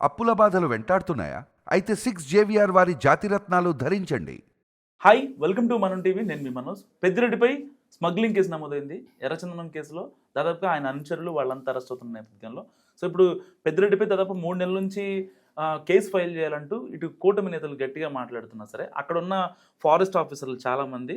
అప్పుల బాధలు వెంటాడుతున్నాయా? అయితే సిక్స్ జేవిఆర్ వారి జాతిరత్నాలు ధరించండి. Hi welcome to Manam TV నేను మీ మనోజ్. పెద్దిరెడ్డిపై స్మగ్లింగ్ కేసు నమోదైంది. ఎర్రచందనం కేసులో దాదాపుగా ఆయన అనుచరులు వాళ్ళంతా అరెస్ట్ అవుతున్న నేపథ్యంలో. సో ఇప్పుడు పెద్దిరెడ్డిపై దాదాపు మూడు నెలల నుంచి కేసు ఫైల్ చేయాలంటూ ఇటు కూటమి నేతలు గట్టిగా మాట్లాడుతున్నా సరే అక్కడ ఉన్న ఫారెస్ట్ ఆఫీసర్లు చాలామంది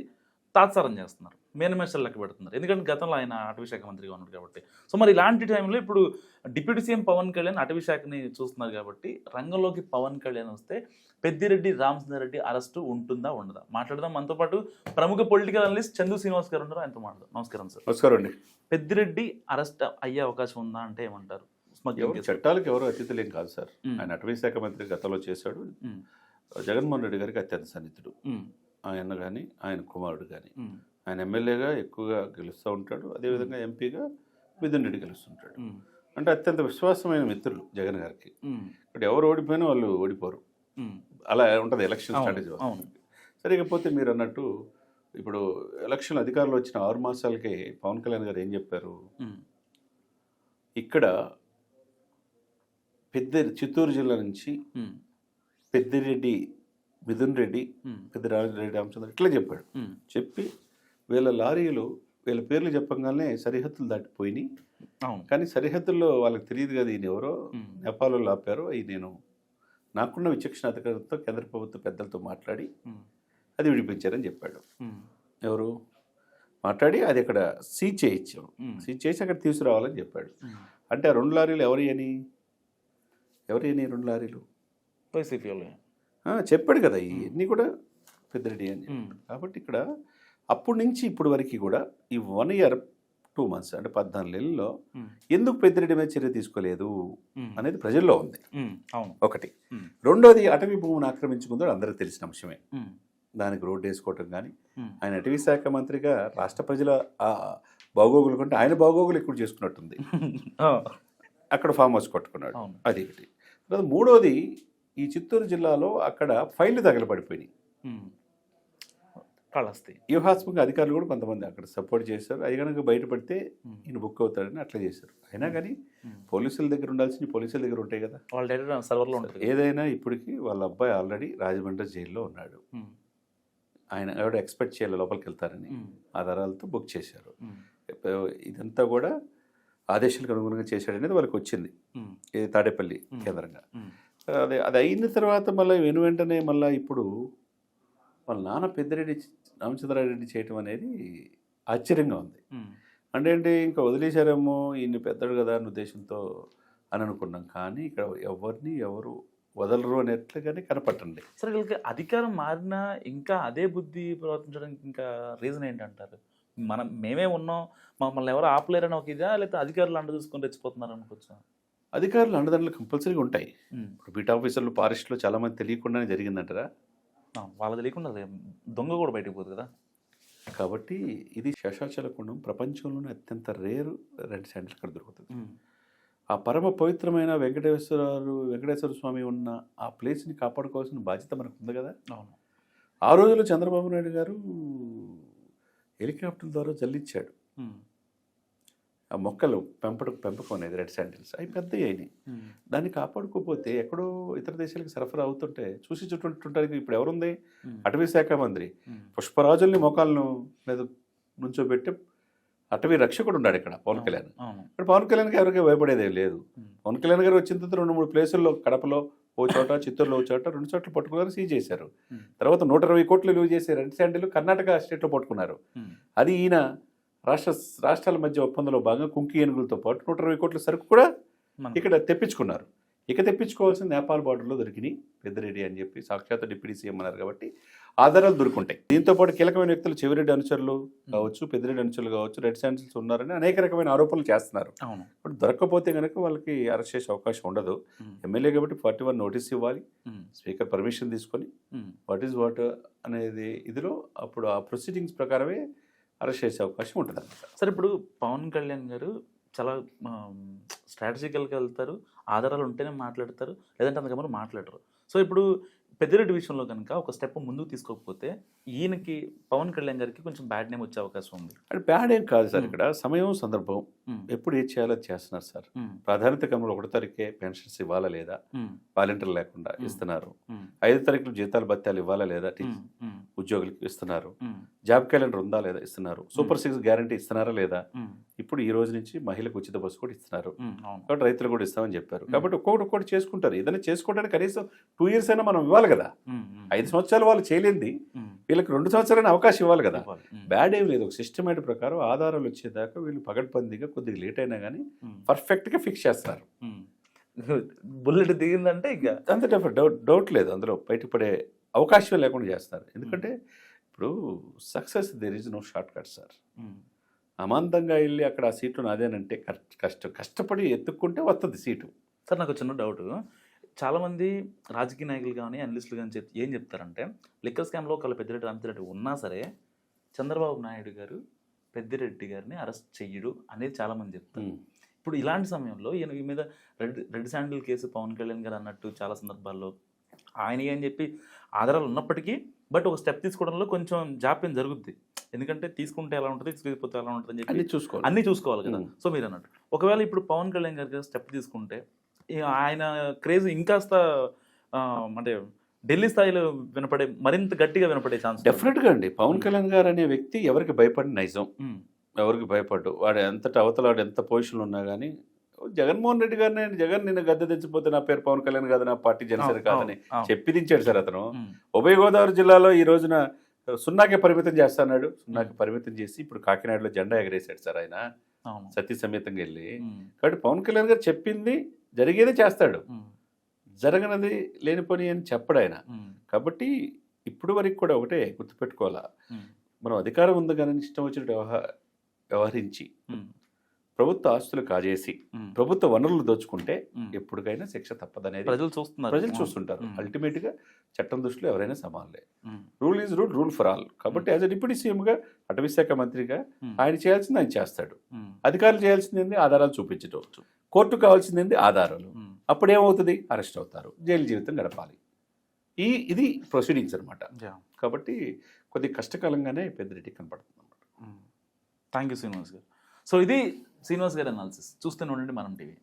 తాత్సారం చేస్తున్నారు. మేనిమేషన్లు లెక్క పెడుతున్నారు. ఎందుకంటే గతంలో ఆయన అటవీ శాఖ మంత్రిగా ఉన్నాడు కాబట్టి. సో మరి ఇలాంటి టైంలో ఇప్పుడు డిప్యూటీ సీఎం పవన్ కళ్యాణ్ అటవీ శాఖని చూస్తున్నారు కాబట్టి రంగంలోకి పవన్ కళ్యాణ్ వస్తే పెద్దిరెడ్డి రామచంద్రరెడ్డి అరెస్టు ఉంటుందా ఉండదా? మాట్లాడదాం. మనతో పాటు ప్రముఖ పొలిటికల్ అనలిస్ట్ చందు శ్రీనివాస్ గారు ఉన్నారు. ఆయనతో మాట్లాడదాం. నమస్కారం సార్. నమస్కారం అండి. పెద్దిరెడ్డి అరెస్ట్ అయ్యే అవకాశం ఉందా అంటే ఏమంటారు. చట్టాలకు ఎవరు అతిథులేం కాదు సార్. ఆయన అటవీ శాఖ మంత్రి గతంలో చేశాడు. జగన్మోహన్ రెడ్డి గారికి అత్యంత సన్నిహితుడు. ఆయన కానీ ఆయన కుమారుడు కానీ. ఆయన ఎమ్మెల్యేగా ఎక్కువగా గెలుస్తూ ఉంటాడు అదేవిధంగా ఎంపీగా మిథున్ రెడ్డి గెలుస్తుంటాడు. అంటే అత్యంత విశ్వాసమైన మిత్రులు జగన్ గారికి. ఇక్కడ ఎవరు ఓడిపోయినా వాళ్ళు ఓడిపోరు. అలా ఉంటుంది ఎలక్షన్ స్ట్రాటజీ అవును. సరే ఇకపోతే మీరు అన్నట్టు ఇప్పుడు ఎలక్షన్ అధికారులు వచ్చిన ఆరు మాసాలకే పవన్ కళ్యాణ్ గారు ఏం చెప్పారు. ఇక్కడ పెద్ద చిత్తూరు జిల్లా నుంచి. పెద్దిరెడ్డి మిథున్ రెడ్డి. పెద్ద రెడ్డి రామచంద్ర ఇట్లా చెప్పాడు. చెప్పి వీళ్ళ లారీలు వీళ్ళ పేర్లు చెప్పగానే సరిహద్దులు దాటిపోయినాయి అవును కానీ సరిహద్దుల్లో వాళ్ళకి తెలియదు కదా ఈయన ఎవరో. నేపాల్లో ఆపారు అవి నేను నాకున్న విచక్షణ అధికారులతో కేంద్ర ప్రభుత్వ పెద్దలతో మాట్లాడి. అది విడిపించారని చెప్పాడు. ఎవరు మాట్లాడి అది అక్కడ సీజ్ చేయించాం. సీజ్ చేసి అక్కడ తీసుకురావాలని చెప్పాడు. అంటే ఆ రెండు లారీలు ఎవరి అని ఎవరి అని రెండు లారీలు వైసీపీ చెప్పాడు కదా ఇవన్నీ కూడా పెద్దరెడ్డి అని. కాబట్టి ఇక్కడ అప్పటి నుంచి ఇప్పటి వరకు కూడా ఈ వన్ ఇయర్ టూ మంత్స్ అంటే పద్నాలుగు నెలల్లో. ఎందుకు పెద్దిరెడ్డి మీద చర్య తీసుకోలేదు. అనేది ప్రజల్లో ఉంది ఒకటి. రెండోది అటవీ భూమిని ఆక్రమించుకుందో అందరికీ తెలిసిన అంశమే. దానికి రోడ్డు వేసుకోవటం కానీ. ఆయన అటవీ శాఖ మంత్రిగా రాష్ట్ర ప్రజల బాగోగులు కంటే ఆయన బాగోగులు ఎక్కువ చేసుకున్నట్టుంది. అక్కడ ఫామ్ హౌస్ కొట్టుకున్నాడు అది ఒకటి మూడోది ఈ చిత్తూరు జిల్లాలో అక్కడ ఫైళ్ళు తగలబడిపోయినాయి కాళహస్తి వ్యూహాత్మక అధికారులు కూడా కొంతమంది అక్కడ సపోర్ట్ చేశారు అది కనుక బయటపడితే. ఈయన బుక్ అవుతాడని అట్లా చేశారు అయినా కానీ. పోలీసుల దగ్గర ఉండాల్సిన పోలీసుల దగ్గర ఉంటాయి కదా వాళ్ళ డైరెక్ట్ సర్వర్లో ఉంటుంది ఏదైనా ఇప్పటికి వాళ్ళ అబ్బాయి ఆల్రెడీ రాజమండ్రి జైల్లో ఉన్నాడు. ఆయన ఎవడ ఎక్స్పెక్ట్ చేయాలి లోపలికి వెళ్తారని. ఆధారాలతో బుక్ చేశారు. ఇదంతా కూడా ఆదేశాలకు అనుగుణంగా చేశాడనేది వాళ్ళకి వచ్చింది. ఇది తాడేపల్లి. కేంద్రంగా. అదే అది అయిన తర్వాత మళ్ళీ వెను వెంటనే మళ్ళీ ఇప్పుడు వాళ్ళ నాన్న పెద్దిరెడ్డి రామచంద్రారెడ్డి చేయటం అనేది ఆశ్చర్యంగా ఉంది. అంటే ఏంటి ఇంకా వదిలేశారేమో ఈయన పెద్దడు కదా అన్న ఉద్దేశంతో అని అనుకున్నాం. కానీ ఇక్కడ ఎవరిని ఎవరు వదలరు అనేట్లుగానే కనపట్టండి సరే వీళ్ళకి అధికారం మారినా ఇంకా అదే బుద్ధి ప్రవర్తించడానికి ఇంకా రీజన్ ఏంటంటారు? మనం మేమే ఉన్నాం మమ్మల్ని ఎవరు ఆపలేరని ఒక ఇదా? లేకపోతే అధికారులు అండ చూసుకొని రెచ్చిపోతున్నారు అనుకోవచ్చు? అధికారులు అండదండలు కంపల్సరీగా ఉంటాయి. ఇప్పుడు బీట్ ఆఫీసర్లు ఫారెస్ట్లో చాలామంది తెలియకుండానే జరిగిందంటారా? ఆ, వాళ్ళ తెలియకుండా అదే దొంగ కూడా బయటకు పోదు కదా. కాబట్టి ఇది శేషాచలకుండం ప్రపంచంలోనే అత్యంత రేరు రెడ్ శాండిల్ ఇక్కడ దొరుకుతుంది. ఆ పరమ పవిత్రమైన వెంకటేశ్వరాలు వెంకటేశ్వర స్వామి ఉన్న ఆ ప్లేస్ని కాపాడుకోవాల్సిన బాధ్యత మనకు ఉంది కదా. అవును. ఆ రోజుల్లో చంద్రబాబు నాయుడు గారు హెలికాప్టర్ ద్వారా జల్లిచ్చాడు. ఆ మొక్కలు పెంపడం పెంపకం అనేది రెడ్ శాండిల్స్ అవి పెద్ద అయినాయి. దాన్ని కాపాడుకోకపోతే ఎక్కడో ఇతర దేశాలకు సరఫరా అవుతుంటే చూసి చుట్టుంటానికి ఇప్పుడు ఎవరుంది. అటవీ శాఖ మంత్రి. పుష్పరాజుల్ని మొక్కలను మీద నుంచోబెట్టి అటవీ రక్షకుడు ఉన్నాడు ఇక్కడ పవన్ కళ్యాణ్ ఇప్పుడు పవన్ కళ్యాణ్కి ఎవరికి భయపడేదేం లేదు. పవన్ కళ్యాణ్ గారు వచ్చిన తర్వాత రెండు మూడు ప్లేసుల్లో కడపలో ఓ చోట చిత్తూరులో ఓ చోట రెండు చోట్ల పట్టుకున్నారు సీజ్ చేశారు. తర్వాత నూట ఇరవై కోట్లు విలువ చేసే రెడ్ శాండిల్ కర్ణాటక స్టేట్లో పట్టుకున్నారు. అది ఈయన రాష్ట్ర రాష్ట్రాల మధ్య ఒప్పందంలో భాగంగా కుంకి ఏనుగులతో పాటు నూట ఇరవై కోట్ల సరుకు కూడా ఇక్కడ తెప్పించుకున్నారు. ఇక తెప్పించుకోవాల్సిన నేపాల్ బార్డర్లో దొరికినాయి. పెద్దిరెడ్డి అని చెప్పి సాక్షాత్ డిప్యూటీ సీఎం అన్నారు కాబట్టి ఆధారాలు దొరుకుంటాయి. దీంతో పాటు కీలకమైన వ్యక్తులు చెవిరెడ్డి అనుచరులు కావచ్చు పెద్దిరెడ్డి అనుచరులు కావచ్చు రెడ్ శాండిల్స్ ఉన్నారని అనేక రకమైన ఆరోపణలు చేస్తున్నారు. అవును. ఇప్పుడు దొరకకపోతే కనుక వాళ్ళకి అరెస్ట్ చేసే అవకాశం ఉండదు. ఎమ్మెల్యే కాబట్టి ఫార్టీ వన్ నోటీస్ ఇవ్వాలి. స్పీకర్ పర్మిషన్ తీసుకొని. వాట్ ఈజ్ వాట్ అనేది ఇదిలో అప్పుడు ఆ ప్రొసీడింగ్స్ ప్రకారమే అరెస్ట్ చేసే అవకాశం ఉంటుంది అనమాట సరే ఇప్పుడు పవన్ కళ్యాణ్ గారు చాలా స్ట్రాటజికల్గా వెళ్తారు ఆధారాలు ఉంటేనే మాట్లాడతారు లేదంటే అంతకమని మాట్లాడరు. సో ఇప్పుడు పెద్దిరెడ్డి విషయంలో కనుక ఒక స్టెప్ ముందుకు తీసుకోకపోతే ఈయనకి పవన్ కళ్యాణ్ గారికి కొంచెం బ్యాడ్ నేమ్ వచ్చే అవకాశం ఉంది. అంటే బ్యాడ్ ఏం కాదు సార్. ఇక్కడ. సమయం సందర్భం ఎప్పుడు ఏది చేయాలో చేస్తున్నారు సార్. ప్రాధాన్యత క్రమంలో ఒకటో తారీఖే పెన్షన్స్ ఇవ్వాలా లేదా? వాలంటీర్ లేకుండా. ఇస్తున్నారు. ఐదో తారీఖులు జీతాలు భత్యాలు ఇవ్వాలా లేదా? ఉద్యోగులకు ఇస్తున్నారు. జాబ్ క్యాలెండర్ ఉందా లేదా ఇస్తున్నారు. సూపర్ సిక్స్ గ్యారంటీ ఇస్తున్నారా లేదా? ఇప్పుడు ఈ రోజు నుంచి మహిళకు ఉచిత బస్సు కూడా ఇస్తున్నారు. కాబట్టి రైతులు కూడా ఇస్తామని చెప్పారు. కాబట్టి ఒక్కొక్కటి ఒక్కొక్కటి చేసుకుంటారు. ఏదైనా చేసుకోవడానికి కనీసం టూ ఇయర్స్ అయినా మనం ఇవ్వాలి కదా. ఐదు సంవత్సరాలు వాళ్ళు చేయలేంది. వీళ్ళకి రెండు సంవత్సరాలైనా అవకాశం ఇవ్వాలి కదా. బ్యాడ్ ఏం లేదు. ఒక సిస్టమేటిక్ ప్రకారం ఆధారాలు వచ్చేదాకా వీళ్ళు పగడ్బందీగా కొద్దిగా లేట్ అయినా కానీ పర్ఫెక్ట్గా ఫిక్స్ చేస్తారు. బుల్లెట్ దిగిందంటే ఇక అంత డౌట్ డౌట్ లేదు అందులో. బయటపడే అవకాశం లేకుండా చేస్తారు. ఎందుకంటే ఇప్పుడు success there is no shortcut sir. అమాంతంగా వెళ్ళి అక్కడ ఆ సీట్లు నాదేనంటే కష్ట కష్ట కష్టపడి ఎత్తుక్కుంటే వస్తుంది సీటు. సార్ నాకు చిన్న డౌట్. చాలామంది రాజకీయ నాయకులు కానీ అనలిస్టులు కానీ చెప్ ఏం చెప్తారంటే లిక్కర్ స్కామ్లో ఒకళ్ళ పెద్దిరెడ్డి రామతిరెడ్డి ఉన్నా సరే చంద్రబాబు నాయుడు గారు పెద్దిరెడ్డి గారిని అరెస్ట్ చెయ్యడు అనేది చాలామంది చెప్తారు. ఇప్పుడు ఇలాంటి సమయంలో ఈయన ఈ మీద red red sandal case Pavan Kalyan garu అన్నట్టు చాలా సందర్భాల్లో ఆయన అని చెప్పి ఆధారాలు ఉన్నప్పటికీ బట్ ఒక స్టెప్ తీసుకోవడంలో కొంచెం జాప్యం జరుగుద్ది. ఎందుకంటే తీసుకుంటే ఎలా ఉంటుంది తీసుకపోతే ఎలా ఉంటుంది అని చెప్పి అన్ని చూసుకోవాలి. అన్నీ చూసుకోవాలి కదా. సో మీరు అన్నట్టు ఒకవేళ ఇప్పుడు పవన్ కళ్యాణ్ గారికి స్టెప్ తీసుకుంటే ఆయన క్రేజ్ ఇంకాస్త అంటే ఢిల్లీ స్థాయిలో వినపడే మరింత గట్టిగా వినపడే ఛాన్స్ డెఫినెట్గా అండి. పవన్ కళ్యాణ్ గారు అనే వ్యక్తి ఎవరికి భయపడిన నైజం. ఎవరికి భయపడ్డు. వాడు ఎంతటి అవతల వాడు ఎంత పొజిషన్లో ఉన్నా కానీ జగన్మోహన్ రెడ్డి గారిని జగన్ నిన్న గద్దె తెచ్చిపోతే నా పేరు పవన్ కళ్యాణ్ కాదు నా పార్టీ జనసేన కాదని చెప్పి దించాడు సార్ అతను. ఉభయ గోదావరి జిల్లాలో ఈ రోజున సున్నాకే పరిమితం చేస్తాడు సున్నాకి పరిమితం చేసి ఇప్పుడు కాకినాడలో జెండా ఎగరేశాడు సార్ ఆయన. అవును. సతీ సమేతంగా వెళ్ళి కాబట్టి పవన్ కళ్యాణ్ గారు చెప్పింది జరిగేదే చేస్తాడు. జరగనది లేని పని అని చెప్పడు ఆయన. కాబట్టి ఇప్పుడు వరకు కూడా ఒకటే గుర్తుపెట్టుకోవాలా. మనం అధికారం ఉంది కానీ ఇష్టం వచ్చినట్టు వ్యవహ వ్యవహరించి ప్రభుత్వ ఆస్తులు కాజేసి ప్రభుత్వ వనరులు దోచుకుంటే. ఎప్పటికైనా శిక్ష తప్పదనేది ప్రజలు చూస్తున్నారు. ప్రజలు చూస్తుంటారు. అల్టిమేట్గా చట్టం దృష్టిలో ఎవరైనా సమానలే. Rule is rule rule for all. కాబట్టి యాజ్ అ డిప్యూటీ సీఎం గా అటవీ శాఖ మంత్రిగా ఆయన చేయాల్సింది ఆయన చేస్తాడు. అధికారులు చేయాల్సింది ఏంది ఆధారాలు చూపించడం కోర్టు కావాల్సింది ఏంది ఆధారాలు. అప్పుడు ఏమవుతుంది అరెస్ట్ అవుతారు. జైలు జీవితం గడపాలి. ఈ ఇది ప్రొసీడింగ్స్ అన్నమాట. యా. కాబట్టి కొద్ది కష్టకాలంగానే పెద్దిరెడ్డి కనపడుతుంది అన్నమాట థ్యాంక్ యూ శ్రీనివాస్ గారు సో ఇది శ్రీనివాస్ గారి అనాలిసిస్ చూస్తూనే ఉండండి మనం టీవీ.